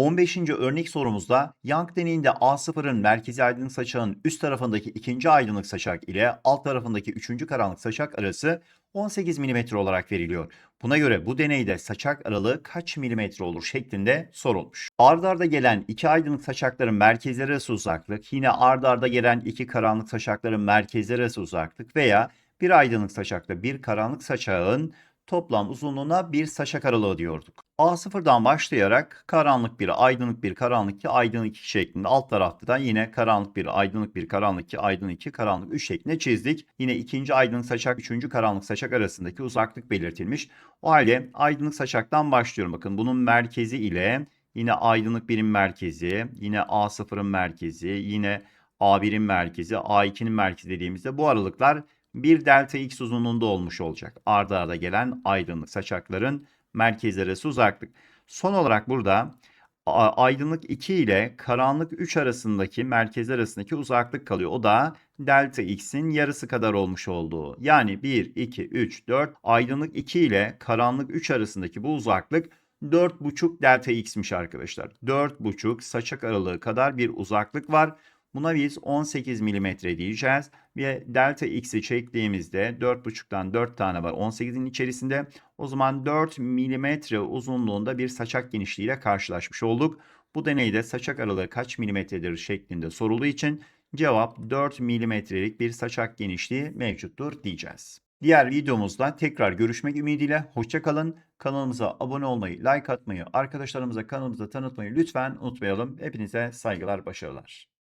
15. örnek sorumuzda Young deneyinde A0'ın merkezi aydınlık saçağın üst tarafındaki ikinci aydınlık saçak ile alt tarafındaki üçüncü karanlık saçak arası 18 mm olarak veriliyor. Buna göre bu deneyde saçak aralığı kaç milimetre olur şeklinde sorulmuş. Ard arda gelen iki aydınlık saçakların merkezleri arası uzaklık, yine ard arda gelen iki karanlık saçakların merkezleri arası uzaklık veya bir aydınlık saçakla bir karanlık saçağın toplam uzunluğuna bir saçak aralığı diyorduk. A0'dan başlayarak karanlık bir, aydınlık bir, karanlık 2, aydınlık 2 şeklinde alt tarafta da yine karanlık bir, aydınlık bir, karanlık 2, aydınlık 2, karanlık 3 şeklinde çizdik. Yine ikinci aydınlık saçak, üçüncü karanlık saçak arasındaki uzaklık belirtilmiş. O halde aydınlık saçaktan başlıyorum. Bakın bunun merkezi ile yine aydınlık birim merkezi, yine A0'ın merkezi, yine A1'in merkezi, A2'nin merkezi dediğimizde bu aralıklar bir delta x uzunluğunda olmuş olacak. Arda arda gelen aydınlık saçakların merkezleri arası uzaklık. Son olarak burada aydınlık 2 ile karanlık 3 arasındaki merkezler arasındaki uzaklık kalıyor. O da delta x'in yarısı kadar olmuş olduğu. Yani 1, 2, 3, 4 aydınlık 2 ile karanlık 3 arasındaki bu uzaklık 4,5 delta x'miş arkadaşlar. 4,5 saçak aralığı kadar bir uzaklık var. Buna biz 18 milimetre diyeceğiz ve delta x'i çektiğimizde 4,5'tan 4 tane var 18'in içerisinde. O zaman 4 milimetre uzunluğunda bir saçak genişliğiyle karşılaşmış olduk. Bu deneyde saçak aralığı kaç milimetredir şeklinde sorulduğu için cevap 4 milimetrelik bir saçak genişliği mevcuttur diyeceğiz. Diğer videomuzda tekrar görüşmek ümidiyle hoşçakalın. Kanalımıza abone olmayı, like atmayı, arkadaşlarımıza kanalımıza tanıtmayı lütfen unutmayalım. Hepinize saygılar, başarılar.